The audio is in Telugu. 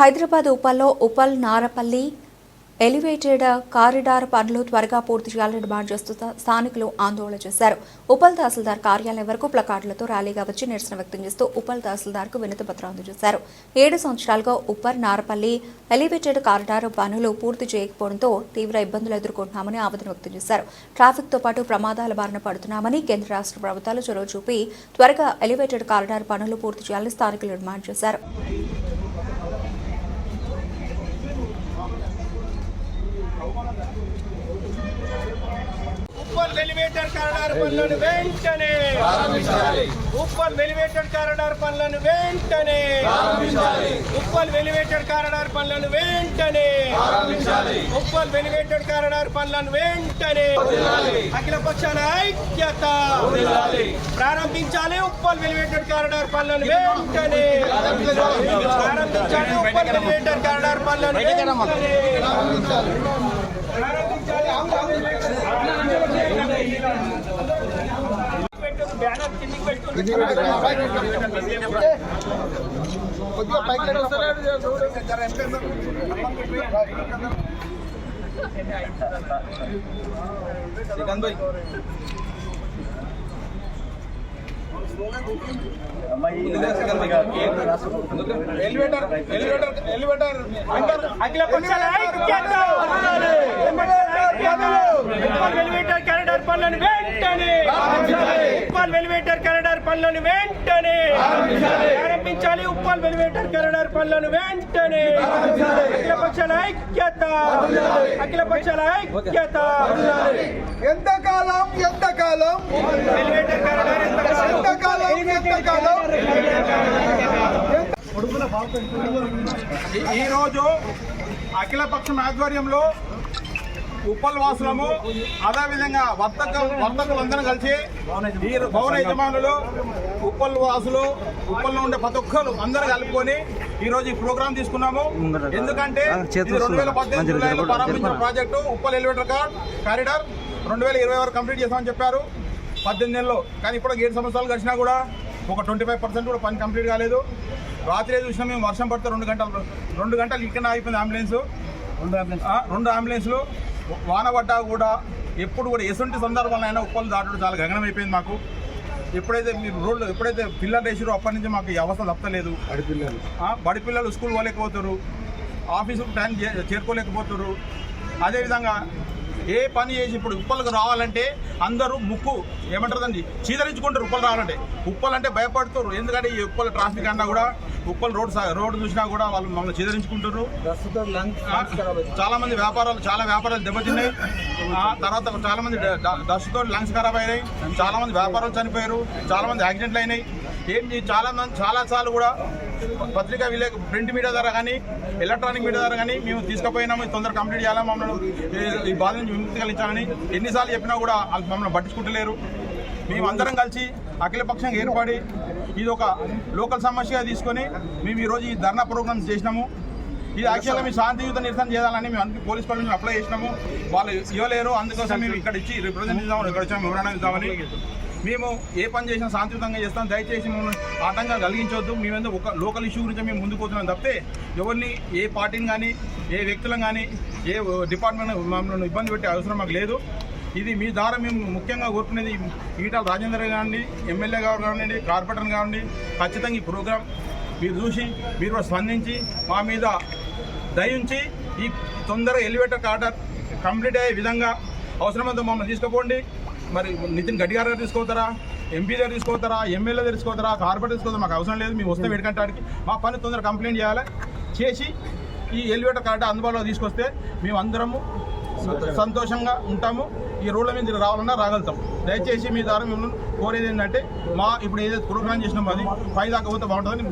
హైదరాబాద్ ఉపల్లో ఉపల్ నారపల్లి ఎలివేటెడ్ కారిడార్ పనులు త్వరగా పూర్తి చేయాలని డిమాండ్ చేస్తూ స్థానికులు ఆందోళన చేశారు. ఉపల్ తహసీల్దార్ కార్యాలయం వరకు ప్లకార్డులతో ర్యాలీగా వచ్చి నిరసన వ్యక్తం చేస్తూ ఉపల్ తహసీల్దార్కు వినతి పత్రం అందజేశారు. ఏడు సంవత్సరాలుగా ఉప్పర్ నారపల్లి ఎలివేటెడ్ కారిడార్ పనులు పూర్తి చేయకపోవడంతో తీవ్ర ఇబ్బందులు ఎదుర్కొంటున్నామని ఆవేదన వ్యక్తం చేశారు. ట్రాఫిక్తో పాటు ప్రమాదాల బారిన పడుతున్నామని కేంద్ర రాష్ట్ర ప్రభుత్వాలు చొరవ చూపి త్వరగా ఎలివేటెడ్ కారిడార్ పనులు పూర్తి చేయాలని స్థానికులు డిమాండ్ చేశారు. ఉప్పల్ ఎలివేటర్ కారిడార్ పనులను వెంటనే. ఉప్పల్ ఎలివేటర్ కారిడార్ పనులను వెంటనే. ఉప్పల్ ఎలివేటర్ కారిడార్ పనులను వెంటనే. ఉప్పల్ ఎలివేటర్ కారిడార్ పనులను వెంటనే. అఖిల పక్షాల ఐక్యత. ప్రారంభించాలి ఉప్పల్ ఎలివేటర్ కారిడార్ పనులను వెంటనే. ప్రారంభించాలి. ఉప్పల్ ఎలివేటర్ కారిడార్ పనులను వెంటనే. పెట్టు, బ్యానర్ కిందికి పెట్టు. ఎలివేటర్ ఎలివేటర్ ఎలివేటర్ అండర్ అఖిల పక్షాల ఐక్యత ఉప్పల్ వెలివేటర్ కారిడార్ పనులను వెంటనే ఉప్పల్ వెలివేటర్ కారిడార్ పనులను వెంటనే ప్రారంభించాలి ఉప్పల్ వెలివేటర్ కారిడార్ పనులను వెంటనే అఖిల పక్షాల ఐక్యత అఖిల పక్షాల ఐక్యత ఎంతకాలం ఎంతకాలం వెలివేటర్ ఎంతకాలం ఎంతకాలం ఈ- ఈ రోజు అఖిలపక్షం ఆధ్వర్యంలో ఉప్పల్ వాసులము అదేవిధంగా వర్తక వర్తకులందరం కలిసి ఈ భవన యజమానులు ఉప్పల్ వాసులు ఉప్పల్లో ఉండే ప్రతి ఒక్కరు అందరూ కలుపుకొని ఈ రోజు ఈ ప్రోగ్రాం తీసుకున్నాము. ఎందుకంటే రెండు వేల పద్దెనిమిది జూలైలో ప్రారంభించిన project Uppal elevator card corridor రెండు వేల ఇరవై వరకు కంప్లీట్ చేస్తామని చెప్పారు. పద్దెనిమిది నెలల్లో కానీ ఇప్పుడు ఏడు సంవత్సరాలు గడిచినా కూడా ఒక ట్వంటీ ఫైవ్ పర్సెంట్ కూడా పని కంప్లీట్ కాలేదు. రాత్రి చూసినా మేము వర్షం పడితే రెండు గంటలు రెండు గంటలు ఇక్కడ అయిపోయింది అంబులెన్స్. రెండు అంబులెన్స్లు. వాన పడ్డా కూడా ఎప్పుడు కూడా ఎటువంటి సందర్భాలు అయినా ఉప్పలు దాటడం చాలా గగనం అయిపోయింది మాకు. ఎప్పుడైతే మీరు రోడ్లు ఎప్పుడైతే పిల్లలు వేసారో అప్పటి నుంచి మాకు ఈ అవస్థ తప్పలేదు ఆ, బడి పిల్లలు స్కూల్ పోలేకపోతారు ఆఫీసు టైం చే- చేరుకోలేకపోతారు అదేవిధంగా ఏ పని చేసి ఇప్పుడు ఉప్పలకు రావాలంటే అందరూ ముక్కు ఏమంటారండి చీదరించుకుంటారు ఉప్పలు రావాలంటే. ఉప్పలు అంటే భయపడుతారు ఎందుకంటే ఈ ఉప్పల ట్రాఫిక్ అన్నా కూడా ఉప్పల్ రోడ్ రోడ్డు చూసినా కూడా వాళ్ళు మమ్మల్ని చీదరించుకుంటారు చాలా మంది వ్యాపారాలు చాలా వ్యాపారాలు దెబ్బతిన్నాయి. తర్వాత చాలా మంది డస్ట్తో లంగ్స్ ఖరాబ్ అయినాయి. చాలా మంది వ్యాపారాలు చనిపోయారు. చాలా మంది యాక్సిడెంట్లు అయినాయి. ఏం చే- చాలా మంది చాలా సార్లు కూడా పత్రికా విలే ప్రింట్ మీడియా ద్వారా కానీ ఎలక్ట్రానిక్ మీడియా ద్వారా కానీ మేము తీసుకుపోయినాము తొందరగా కంప్లీట్ చేయాలా మమ్మల్ని? ఈ- బాధ నుంచి విముక్తి కలిగించాలని ఎన్నిసార్లు చెప్పినా కూడా వాళ్ళు మమ్మల్ని పట్టించుకుంటలేరు. మేము అందరం కలిసి అఖిలపక్షంగా ఏర్పడి ఇది ఒక లోకల్ సమస్యగా తీసుకొని మేము ఈరోజు ఈ ధర్నా ప్రోగ్రామ్స్ చేసినాము. ఇది యాక్చువల్గా మేము శాంతియుత నిరసన చేయాలని మేము అన్ని పోలీస్ పనులు అప్లై చేసినాము. వాళ్ళు ఇవ్వలేరు. అందుకోసం మేము ఇక్కడ ఇచ్చి రిప్రజెంట్ ఇద్దామని ఇక్కడ వచ్చాము వివరణ ఇద్దామని. మేము ఏ పని చేసినా శాంతియుతంగా చేస్తాం. దయచేసి మమ్మల్ని ఆటంగా కలిగించవద్దు. మేమేదో ఒక లోకల్ ఇష్యూ గురించి మేము ముందుకు పోతున్నాం తప్పితే ఎవరిని ఏ పార్టీని కానీ ఏ వ్యక్తులను కానీ ఏ డిపార్ట్మెంట్ మమ్మల్ని ఇబ్బంది పెట్టే అవసరం మాకు లేదు. ఇది మీ ద్వారా మేము ముఖ్యంగా కోరుకునేది ఈటల రాజేంద్ర గారిని ఎమ్మెల్యే గారు కానివ్వండి కార్పొరేటర్ కానివ్వండి ఖచ్చితంగా ఈ ప్రోగ్రాం మీరు చూసి మీరు స్పందించి మా మీద దయించి ఈ తొందరగా ఎలివేటర్ కార్డర్ కంప్లీట్ అయ్యే విధంగా అవసరమైతే మమ్మల్ని తీసుకుపోండి. మరి నితిన్ గడ్డి గారు తీసుకోతారా? ఎంపీ దగ్గర తీసుకోతారా? ఎమ్మెల్యే దగ్గర తీసుకోతారా? కార్పొరేటర్ తీసుకోతారా? మాకు అవసరం లేదు మేము వస్తే వేడుకంటాడికి మా పని తొందరగా కంప్లైంట్ చేయాలి. చేసి ఈ ఎలివేటర్ కార్డు అందుబాటులో తీసుకొస్తే మేము అందరము సంతోషంగా ఉంటాము. ఈ రోడ్ల మీద రావాలన్నా రాగలుగుతాం. దయచేసి మీ ద్వారా మిమ్మల్ని కోరేది ఏంటంటే మా ఇప్పుడు ఏదైతే ప్రోగ్రామ్ చేసినామో అది పై దాకా పోతే బాగుంటుందని